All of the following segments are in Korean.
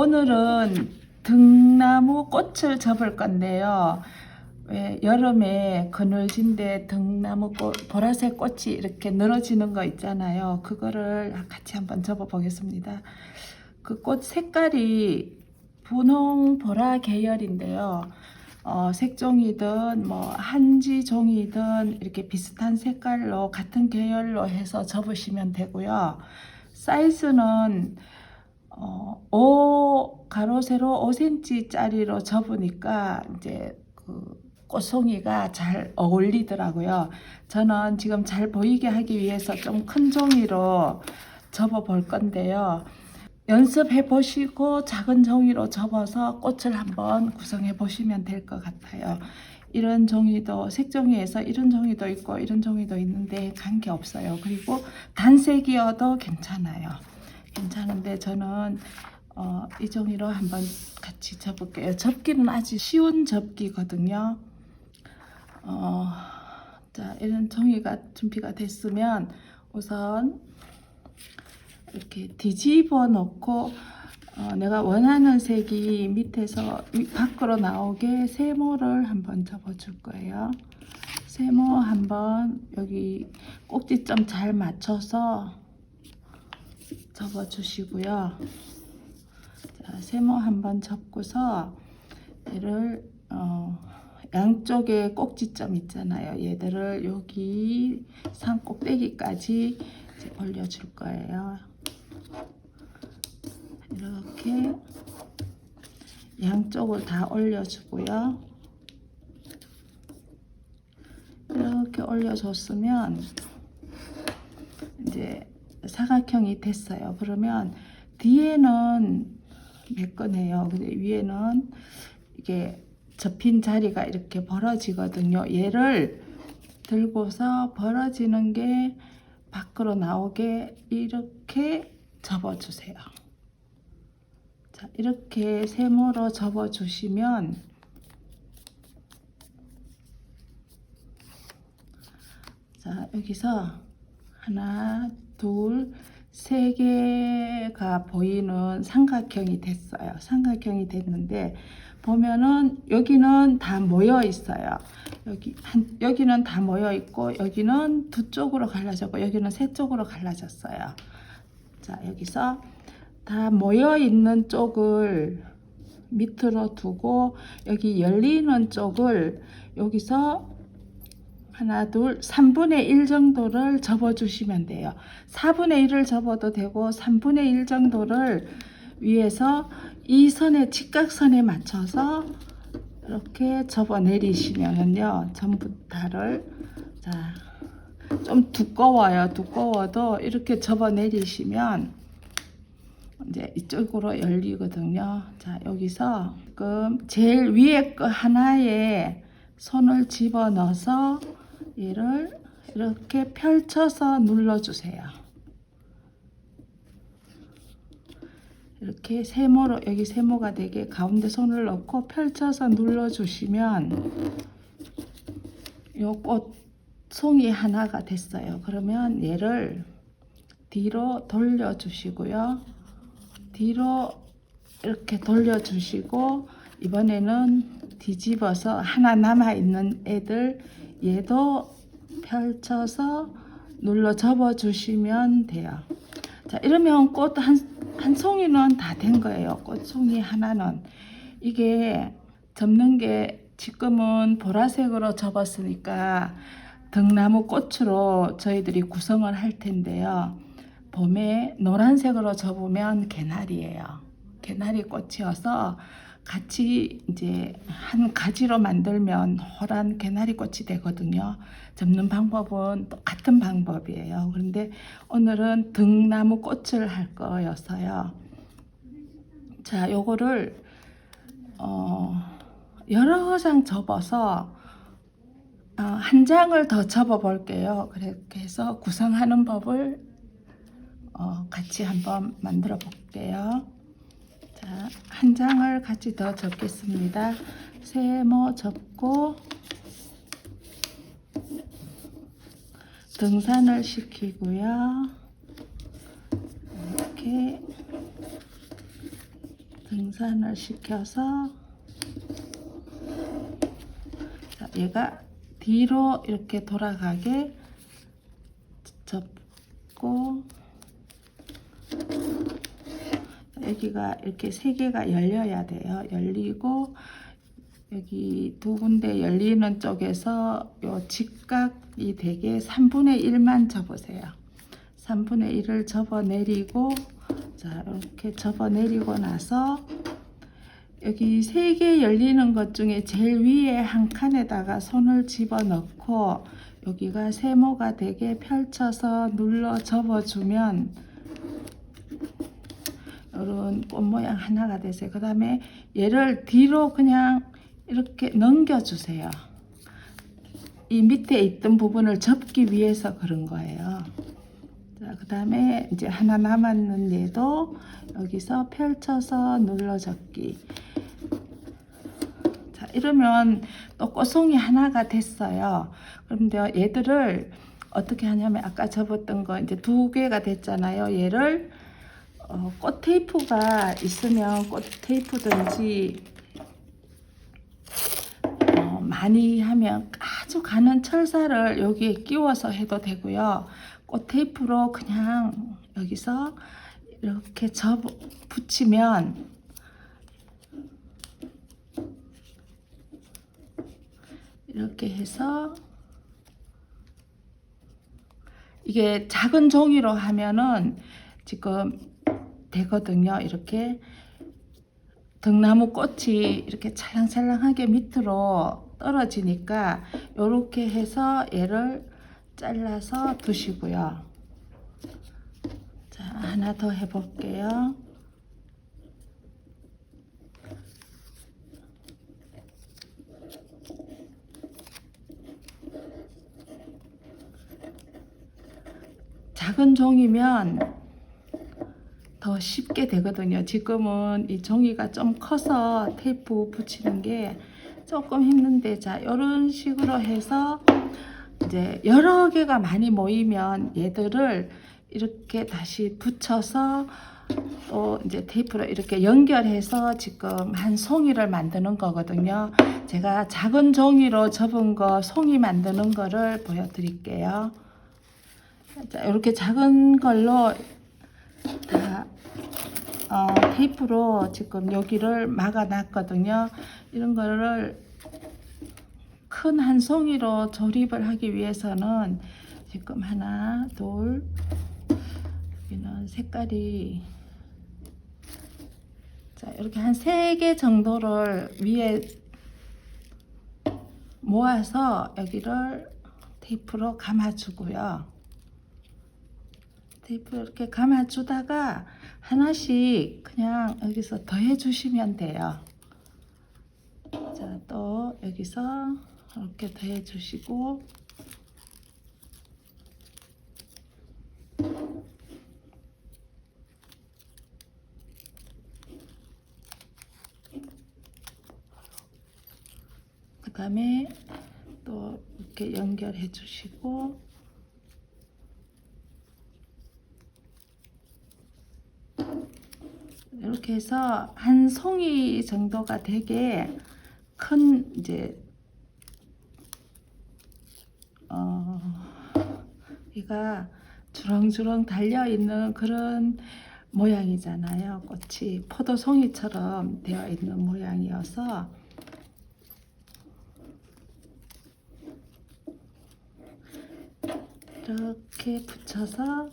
오늘은 등나무 꽃을 접을 건데요. 왜 여름에 그늘진데 등나무 꽃, 보라색 꽃이 이렇게 늘어지는 거 있잖아요. 그거를 같이 한번 접어 보겠습니다. 그 꽃 색깔이 분홍 보라 계열인데요. 어, 색종이든 뭐 한지 종이든 이렇게 비슷한 색깔로 같은 계열로 해서 접으시면 되고요. 사이즈는 어, 5 가로 세로 5cm짜리로 접으니까 이제 그 꽃송이가 잘 어울리더라고요. 저는 지금 잘 보이게 하기 위해서 좀 큰 종이로 접어 볼 건데요. 연습해 보시고 작은 종이로 접어서 꽃을 한번 구성해 보시면 될 것 같아요. 이런 종이도 색종이에서 이런 종이도 있고 이런 종이도 있는데 관계 없어요. 그리고 단색이어도 괜찮아요. 괜찮은데 저는 어, 이 종이로 한번 같이 접을게요. 접기는 아주 쉬운 접기거든요. 어, 자, 이런 종이가 준비가 됐으면 우선 이렇게 뒤집어 놓고 어, 내가 원하는 색이 밑에서 위- 밖으로 나오게 세모를 한번 접어 줄 거예요. 세모 한번 여기 꼭지점 잘 맞춰서 접어 주시고요. 자, 세모 한번 접고서 얘를 어, 양쪽에 꼭지점 있잖아요. 얘들을 여기 산 꼭대기까지 올려줄 거예요. 이렇게 양쪽을 다 올려주고요. 이렇게 올려줬으면 이제 사각형이 됐어요. 그러면 뒤에는 매끈해요. 근데 위에는 이게 접힌 자리가 이렇게 벌어지거든요. 얘를 들고서 벌어지는 게 밖으로 나오게 이렇게 접어주세요. 자, 이렇게 세모로 접어주시면 자, 여기서 하나, 둘, 세 개가 보이는 삼각형이 됐어요. 삼각형이 됐는데 보면은 여기는 다 모여 있어요. 여기 한 여기는 다 모여 있고 여기는 두 쪽으로 갈라졌고 여기는 세 쪽으로 갈라졌어요. 자, 여기서 다 모여 있는 쪽을 밑으로 두고 여기 열리는 쪽을 여기서 하나, 둘, 3분의 1 정도를 접어주시면 돼요. 4분의 1을 접어도 되고 3분의 1 정도를 위에서 이 선의 직각선에 맞춰서 이렇게 접어 내리시면은요 전부 다를 자 좀 두꺼워요 두꺼워도 이렇게 접어 내리시면 이제 이쪽으로 열리거든요 자 여기서 지금 제일 위에 거 하나에 손을 집어 넣어서 얘를 이렇게 펼쳐서 눌러주세요. 이렇게 세모로 여기 세모가 되게 가운데 손을 넣고 펼쳐서 눌러주시면 요꽃 송이 하나가 됐어요. 그러면 얘를 뒤로 돌려주시고요. 뒤로 이렇게 돌려주시고 이번에는 뒤집어서 하나 남아 있는 애들 얘도 펼쳐서 눌러 접어 주시면 돼요. 자, 이러면 꽃 한, 한 송이는 다 된 거예요. 꽃송이 하나는. 이게 접는 게 지금은 보라색으로 접었으니까 등나무 꽃으로 저희들이 구성을 할 텐데요. 봄에 노란색으로 접으면 개나리예요. 개나리 꽃이어서 같이 이제 한 가지로 만들면 호란 개나리 꽃이 되거든요. 접는 방법은 똑같은 방법이에요. 그런데 오늘은 등나무 꽃을 할 거여서요. 자, 요거를 어, 여러 장 접어서 어, 한 장을 더 접어 볼게요. 그렇게 해서 구성하는 법을 어, 같이 한번 만들어 볼게요. 자, 한 장을 같이 더 접겠습니다. 세모 접고 등산을 시키고요. 이렇게 등산을 시켜서 자, 얘가 뒤로 이렇게 돌아가게 접고 여기가 이렇게 세 개가 열려야 돼요. 열리고 여기 두 군데 열리는 쪽에서 요 직각이 되게 3분의 1만 접으세요. 3분의 1을 접어 내리고 자 이렇게 접어 내리고 나서 여기 세 개 열리는 것 중에 제일 위에 한 칸에다가 손을 집어 넣고 여기가 세모가 되게 펼쳐서 눌러 접어주면 이런 꽃 모양 하나가 되세요. 그 다음에 얘를 뒤로 그냥 이렇게 넘겨주세요. 이 밑에 있던 부분을 접기 위해서 그런 거예요. 자, 그 다음에 이제 하나 남았는 얘도 여기서 펼쳐서 눌러 접기. 자, 이러면 또 꽃송이 하나가 됐어요. 그런데 얘들을 어떻게 하냐면 아까 접었던 거 이제 두 개가 됐잖아요. 얘를 어, 꽃 테이프가 있으면 꽃 테이프든지 어, 많이 하면 아주 가는 철사를 여기에 끼워서 해도 되고요. 꽃 테이프로 그냥 여기서 이렇게 접 붙이면 이렇게 해서 이게 작은 종이로 하면은 지금 되거든요. 이렇게 등나무 꽃이 이렇게 찰랑찰랑하게 밑으로 떨어지니까 이렇게 해서 얘를 잘라서 두시고요. 자, 하나 더 해볼게요. 작은 종이면 더 쉽게 되거든요. 지금은 이 종이가 좀 커서 테이프 붙이는 게 조금 힘든데 자 이런 식으로 해서 이제 여러 개가 많이 모이면 얘들을 이렇게 다시 붙여서 또 이제 테이프로 이렇게 연결해서 지금 한 송이를 만드는 거거든요. 제가 작은 종이로 접은 거 송이 만드는 거를 보여드릴게요. 자, 이렇게 작은 걸로 다 어, 테이프로 지금 여기를 막아 놨거든요. 이런 거를 큰 한 송이로 조립을 하기 위해서는 지금 하나, 둘, 여기는 색깔이 자, 이렇게 한 세 개 정도를 위에 모아서 여기를 테이프로 감아주고요. 테이프 이렇게 감아주다가 하나씩 그냥 여기서 더해 주시면 돼요. 자, 또 여기서 이렇게 더해 주시고 그 다음에 또 이렇게 연결해 주시고 이렇게 해서 한 송이 정도가 되게 큰 이제 어 얘가 주렁주렁 달려 있는 그런 모양이잖아요. 꽃이 포도송이처럼 되어 있는 모양이어서 이렇게 붙여서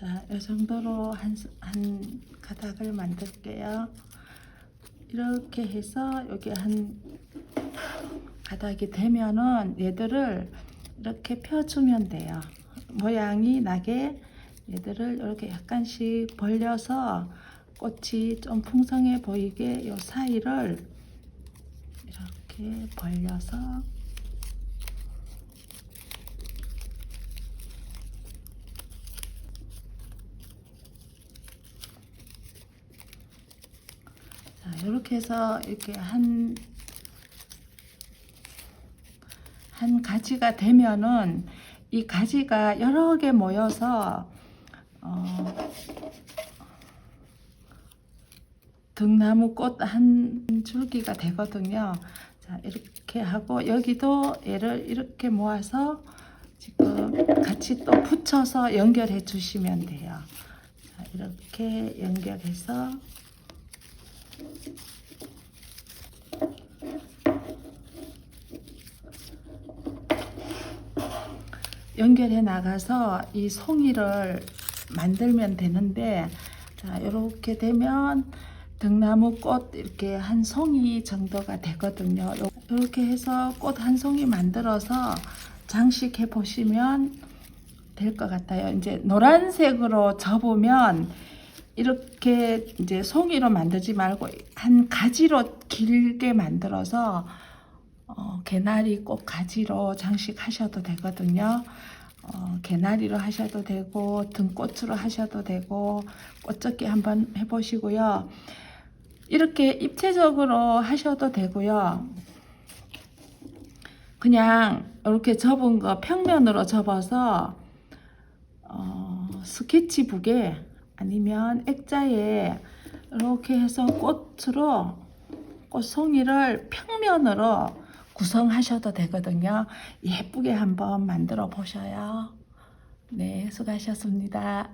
자, 이 정도로 한, 스- 한 가닥을 만들게요. 이렇게 해서 여기 한 가닥이 되면은 얘들을 이렇게 펴주면 돼요. 모양이 나게 얘들을 이렇게 약간씩 벌려서 꽃이 좀 풍성해 보이게 요 사이를 이렇게 벌려서 자, 이렇게 해서 이렇게 한, 한 가지가 되면은 이 가지가 여러 개 모여서 어, 등나무 꽃 한 줄기가 되거든요. 자, 이렇게 하고 여기도 얘를 이렇게 모아서 지금 같이 또 붙여서 연결해 주시면 돼요. 자, 이렇게 연결해서 연결해 나가서 이 송이를 만들면 되는데 자 이렇게 되면 등나무 꽃 이렇게 한 송이 정도가 되거든요. 이렇게 해서 꽃 한 송이 만들어서 장식해 보시면 될 것 같아요. 이제 노란색으로 접으면 이렇게 이제 송이로 만들지 말고 한 가지로 길게 만들어서 어, 개나리 꽃 가지로 장식하셔도 되거든요. 어, 개나리로 하셔도 되고 등꽃으로 하셔도 되고 꽃접기 한번 해보시고요. 이렇게 입체적으로 하셔도 되고요. 그냥 이렇게 접은 거 평면으로 접어서 어, 스케치북에 아니면 액자에 이렇게 해서 꽃으로 꽃송이를 평면으로 구성하셔도 되거든요. 예쁘게 한번 만들어 보셔요. 네, 수고하셨습니다.